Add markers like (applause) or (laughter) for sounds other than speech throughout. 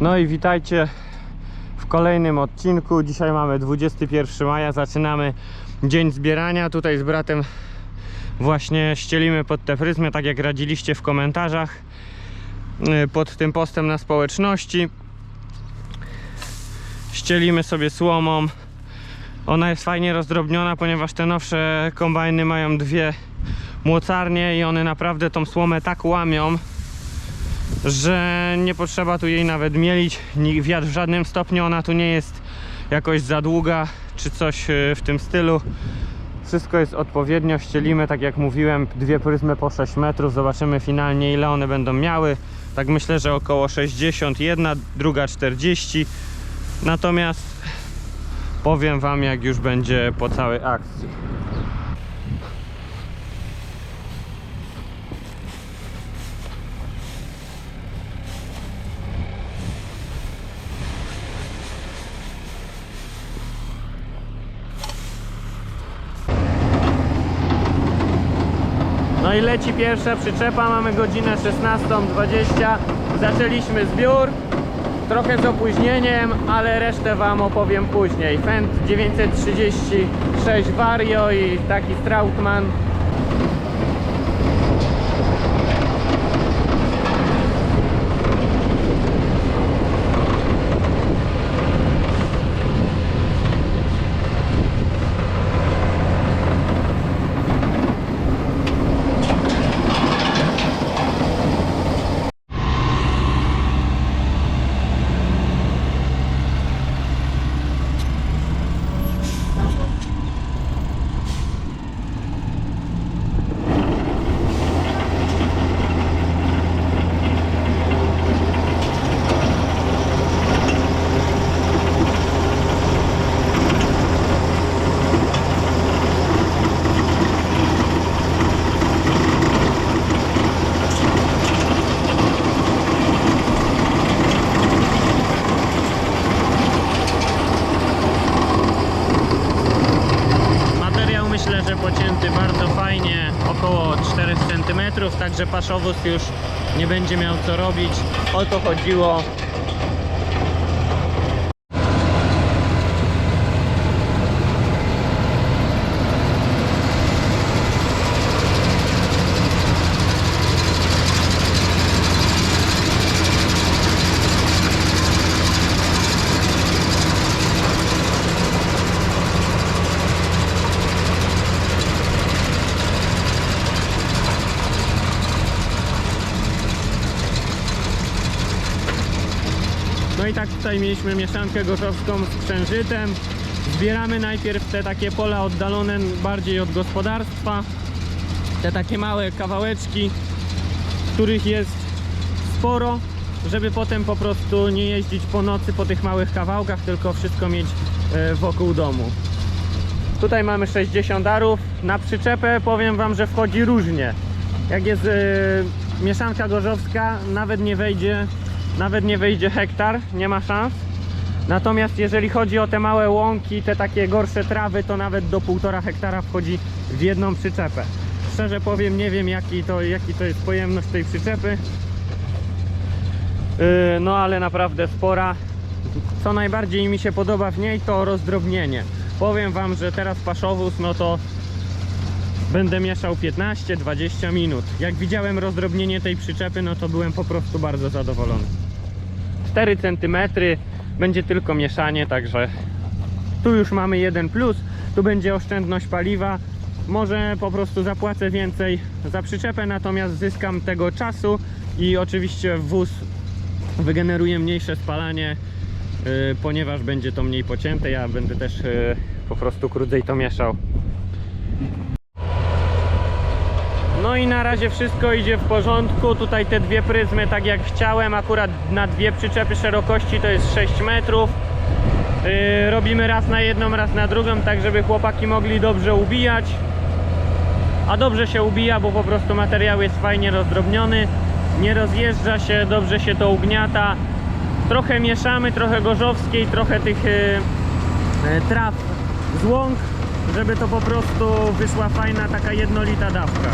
No i witajcie w kolejnym odcinku. Dzisiaj mamy 21 maja, zaczynamy dzień zbierania. Tutaj z bratem właśnie ścielimy pod tę pryzmę, tak jak radziliście w komentarzach yy, pod tym postem na społeczności. Ścielimy sobie słomą. Ona jest fajnie rozdrobniona, ponieważ te nowsze kombajny mają dwie młocarnie i one naprawdę tą słomę tak łamią, że nie potrzeba tu jej nawet mielić wiatr w żadnym stopniu, ona tu nie jest jakoś za długa czy coś e, w tym stylu. Wszystko jest odpowiednio, ścielimy, tak jak mówiłem, dwie pryzmy po 6 metrów, zobaczymy finalnie ile one będą miały. Tak myślę, że około 60, jedna, druga 40. Natomiast powiem Wam jak już będzie po całej akcji. No i leci pierwsza przyczepa, mamy godzinę 16.20 Zaczęliśmy zbiór. Trochę z opóźnieniem, ale resztę Wam opowiem później. Fendt 936 Vario i taki Strautman Materiał myślę, że pocięty bardzo fajnie, około 4 cm, paszowóz już nie będzie miał co robić. O to chodziło. No i tak tutaj mieliśmy mieszankę gorzowską z przężytem. Zbieramy najpierw te takie pola oddalone bardziej od gospodarstwa. Te takie małe kawałeczki, których jest sporo, żeby potem po prostu nie jeździć po nocy po tych małych kawałkach, tylko wszystko mieć e, wokół domu. Tutaj mamy 60 arów. Na przyczepę powiem Wam, że wchodzi różnie. Jak jest e, mieszanka gorzowska, nawet nie wejdzie, nawet nie wejdzie hektar, nie ma szans. Natomiast jeżeli chodzi o te małe łąki, te takie gorsze trawy, to nawet do 1,5 hektara wchodzi w jedną przyczepę. Szczerze powiem, nie wiem jaki to, jaki to jest pojemność tej przyczepy. Yy, no ale naprawdę spora. Co najbardziej mi się podoba w niej to rozdrobnienie. Powiem Wam, że teraz paszowóz, no to będę mieszał 15-20 minut. Jak widziałem rozdrobnienie tej przyczepy, no to byłem po prostu bardzo zadowolony. 4 cm będzie tylko mieszanie, także tu już mamy jeden plus. Tu będzie oszczędność paliwa. Może po prostu zapłacę więcej za przyczepę, natomiast zyskam tego czasu i oczywiście wóz wygeneruje mniejsze spalanie, yy, ponieważ będzie to mniej pocięte. Ja będę też yy, po prostu krócej to mieszał. No i na razie wszystko idzie w porządku. Tutaj te dwie pryzmy, tak jak chciałem, akurat na dwie przyczepy szerokości to jest 6 metrów. Yy, robimy raz na jedną, raz na drugą, tak żeby chłopaki mogli dobrze ubijać. A dobrze się ubija, bo po prostu materiał jest fajnie rozdrobniony. Nie rozjeżdża się, dobrze się to ugniata. Trochę mieszamy, trochę gorzowskiej, trochę tych yy, yy, traw z łąk, żeby to po prostu wyszła fajna taka jednolita dawka.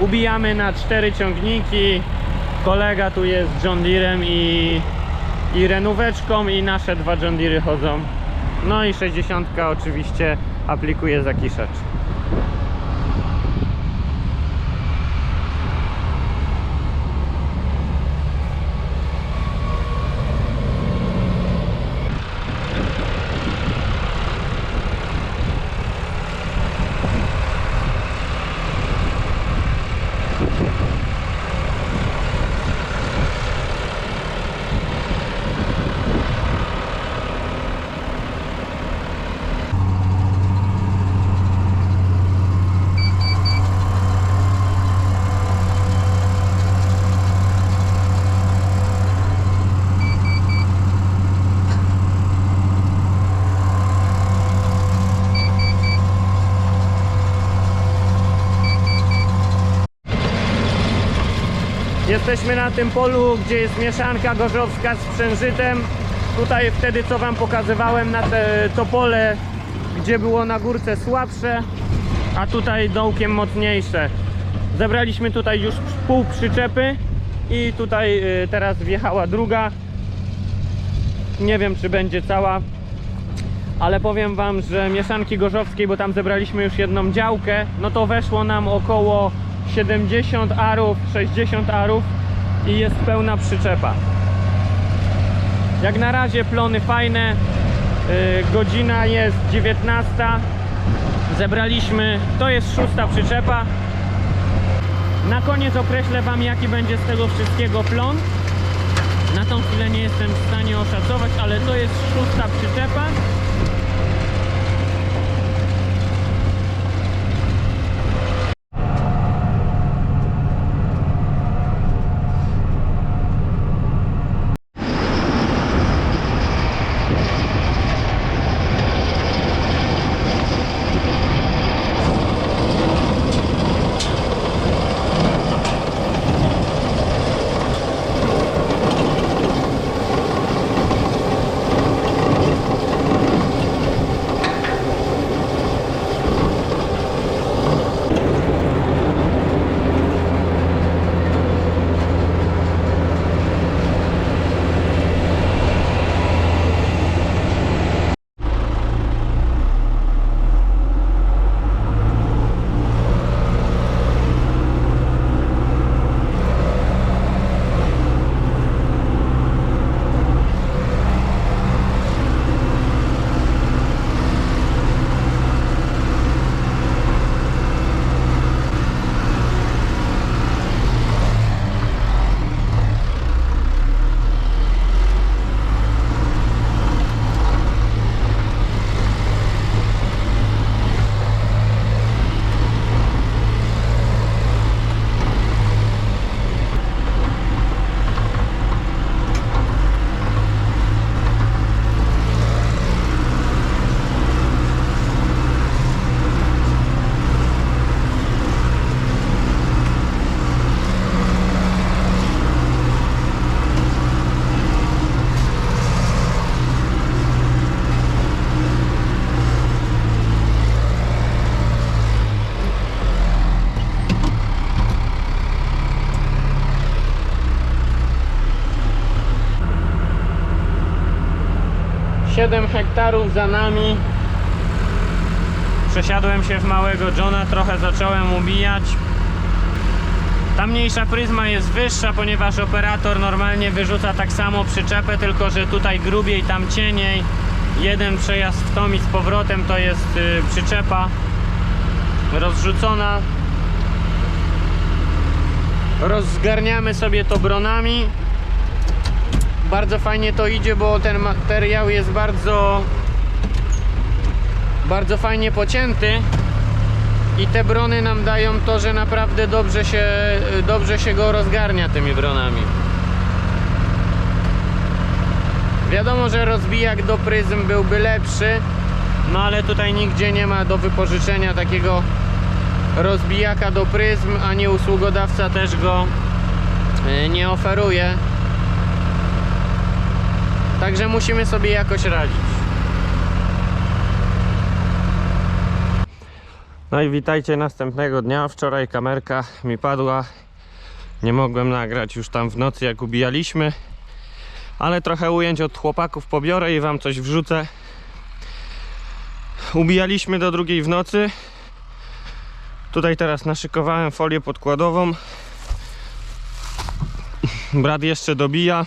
ubijamy na cztery ciągniki. Kolega tu jest z John Deerem i, i renóweczką i nasze dwa John Deery chodzą. No i 60 oczywiście aplikuje zakiszacz. Jesteśmy na tym polu, gdzie jest mieszanka gorzowska z przężytem. Tutaj wtedy co wam pokazywałem na te, to pole, gdzie było na górce słabsze, a tutaj dołkiem mocniejsze. Zebraliśmy tutaj już pół przyczepy i tutaj y, teraz wjechała druga. Nie wiem czy będzie cała, ale powiem wam, że mieszanki gorzowskiej, bo tam zebraliśmy już jedną działkę, no to weszło nam około 70 arów, 60 arów i jest pełna przyczepa. Jak na razie plony fajne, yy, godzina jest 19, zebraliśmy, to jest szósta przyczepa. Na koniec określę wam jaki będzie z tego wszystkiego plon. Na tą chwilę nie jestem w stanie oszacować, ale to jest szósta przyczepa. Siedem hektarów za nami. Przesiadłem się w małego Johna, trochę zacząłem ubijać. Ta mniejsza pryzma jest wyższa, ponieważ operator normalnie wyrzuca tak samo przyczepę, tylko że tutaj grubiej, tam cieniej. Jeden przejazd w tom i z powrotem to jest y, przyczepa rozrzucona. Rozgarniamy sobie to bronami. Bardzo fajnie to idzie, bo ten materiał jest bardzo bardzo fajnie pocięty i te brony nam dają to, że naprawdę dobrze się, dobrze się go rozgarnia tymi bronami. Wiadomo, że rozbijak do pryzm byłby lepszy, no ale tutaj nigdzie nie ma do wypożyczenia takiego rozbijaka do pryzm, ani usługodawca też go y, nie oferuje. Także musimy sobie jakoś radzić. No i witajcie następnego dnia. Wczoraj kamerka mi padła. Nie mogłem nagrać już tam w nocy jak ubijaliśmy. Ale trochę ujęć od chłopaków pobiorę i wam coś wrzucę. Ubijaliśmy do drugiej w nocy. Tutaj teraz naszykowałem folię podkładową. Brat jeszcze dobija.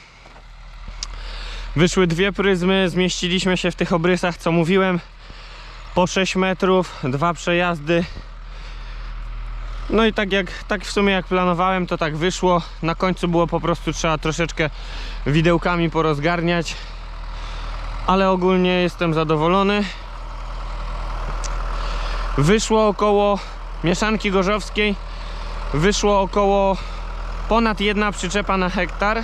Wyszły dwie pryzmy, zmieściliśmy się w tych obrysach, co mówiłem. Po 6 metrów, dwa przejazdy. No i tak jak tak w sumie jak planowałem, to tak wyszło. Na końcu było po prostu trzeba troszeczkę widełkami porozgarniać. Ale ogólnie jestem zadowolony. Wyszło około mieszanki gorzowskiej. Wyszło około ponad jedna przyczepa na hektar.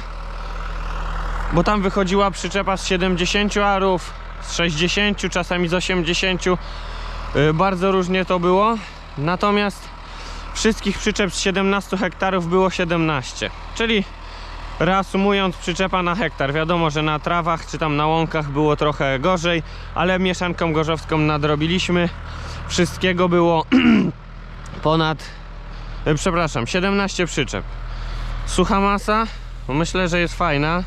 Bo tam wychodziła przyczepa z 70 arów, z 60, czasami z 80. Y, Bardzo różnie to było. Natomiast wszystkich przyczep z 17 hektarów było 17. Czyli reasumując, przyczepa na hektar. Wiadomo, że na trawach czy tam na łąkach było trochę gorzej, ale mieszanką gorzowską nadrobiliśmy. Wszystkiego było (clears throat) ponad, y, przepraszam, 17 przyczep. Sucha masa, myślę, że jest fajna.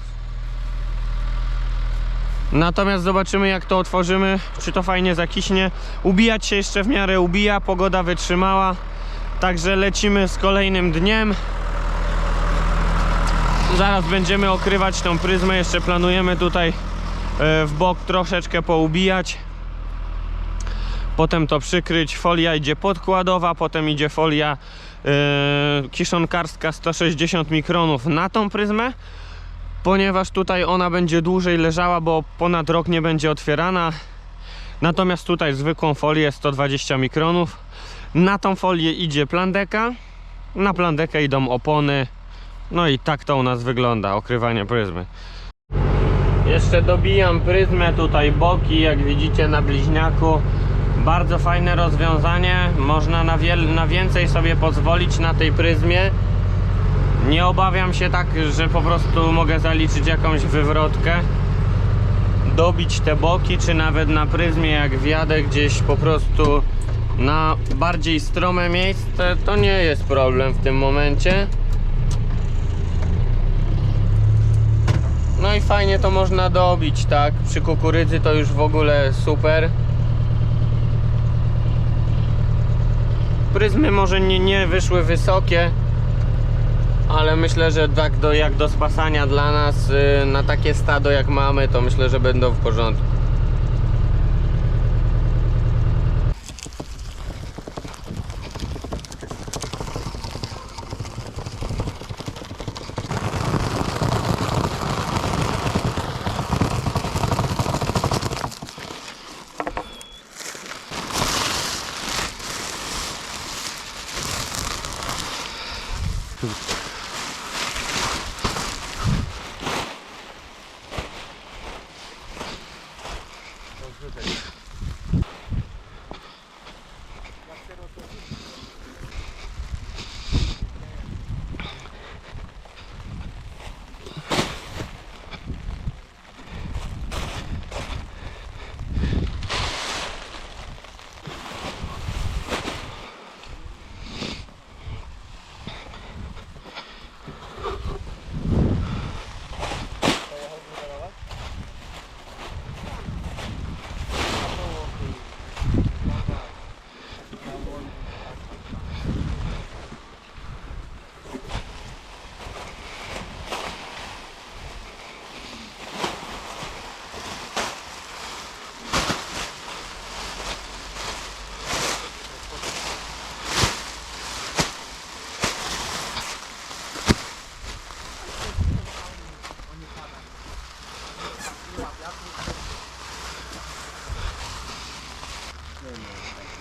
Natomiast zobaczymy jak to otworzymy, czy to fajnie zakiśnie. Ubijać się jeszcze w miarę ubija, pogoda wytrzymała. Także lecimy z kolejnym dniem. Zaraz będziemy okrywać tą pryzmę, jeszcze planujemy tutaj e, w bok troszeczkę poubijać. Potem to przykryć, folia idzie podkładowa, potem idzie folia e, kiszonkarska 160 mikronów na tą pryzmę ponieważ tutaj ona będzie dłużej leżała, bo ponad rok nie będzie otwierana. Natomiast tutaj zwykłą folię 120 mikronów. Na tą folię idzie plandeka, na plandekę idą opony. No i tak to u nas wygląda, okrywanie pryzmy. Jeszcze dobijam pryzmę tutaj boki, jak widzicie na bliźniaku. Bardzo fajne rozwiązanie, można na, na więcej sobie pozwolić na tej pryzmie. Nie obawiam się tak, że po prostu mogę zaliczyć jakąś wywrotkę. Dobić te boki, czy nawet na pryzmie, jak wjadę gdzieś po prostu na bardziej strome miejsce, to nie jest problem w tym momencie. No i fajnie to można dobić, tak? Przy kukurydzy to już w ogóle super. Pryzmy może nie, nie wyszły wysokie, ale myślę, że tak do, jak do spasania dla nas y, na takie stado jak mamy, to myślę, że będą w porządku.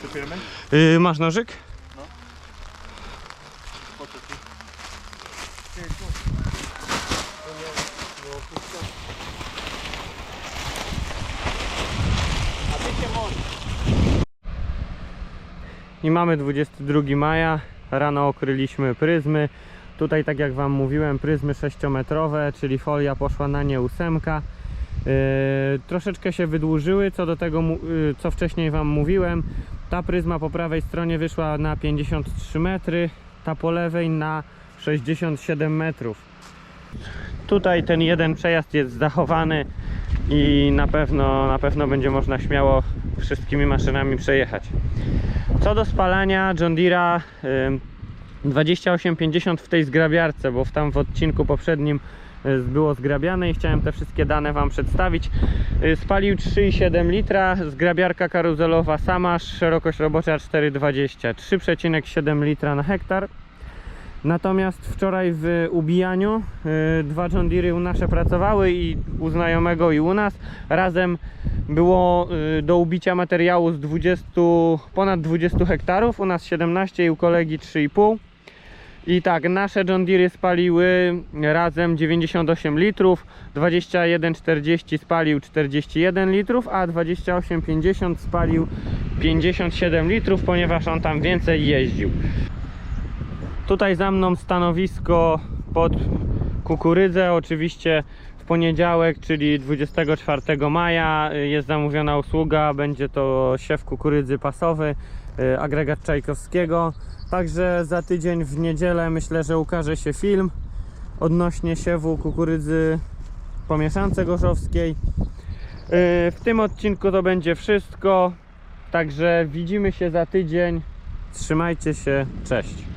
Sypiemy? Yy, masz nożyk? Możesz. I mamy 22 maja, rano okryliśmy pryzmy. Tutaj tak jak Wam mówiłem, pryzmy 6-metrowe, czyli folia poszła na nie ósemka. Yy, troszeczkę się wydłużyły, co do tego, yy, co wcześniej Wam mówiłem. Ta pryzma po prawej stronie wyszła na 53 metry, ta po lewej na 67 metrów. Tutaj ten jeden przejazd jest zachowany i na pewno, na pewno będzie można śmiało wszystkimi maszynami przejechać. Co do spalania John Deere'a ym, 2850 w tej zgrabiarce, bo w tam w odcinku poprzednim było zgrabiane i chciałem te wszystkie dane Wam przedstawić. Y, Spalił 3,7 litra, zgrabiarka karuzelowa sama, szerokość robocza 4,20, 3,7 litra na hektar. Natomiast wczoraj w ubijaniu y, dwa John Deere u nasze pracowały i u znajomego i u nas. Razem było y, do ubicia materiału z 20, ponad 20 hektarów, u nas 17 i u kolegi 3,5. I tak, nasze John Deere spaliły razem 98 litrów, 21,40 spalił 41 litrów, a 28,50 spalił 57 litrów, ponieważ on tam więcej jeździł. Tutaj za mną stanowisko pod kukurydzę. Oczywiście w poniedziałek, czyli 24 maja jest zamówiona usługa. Będzie to siew kukurydzy pasowy, y, agregat Czajkowskiego. Także za tydzień w niedzielę myślę, że ukaże się film odnośnie siewu kukurydzy po mieszance gorzowskiej. Y, W tym odcinku to będzie wszystko. Także widzimy się za tydzień. Trzymajcie się. Cześć.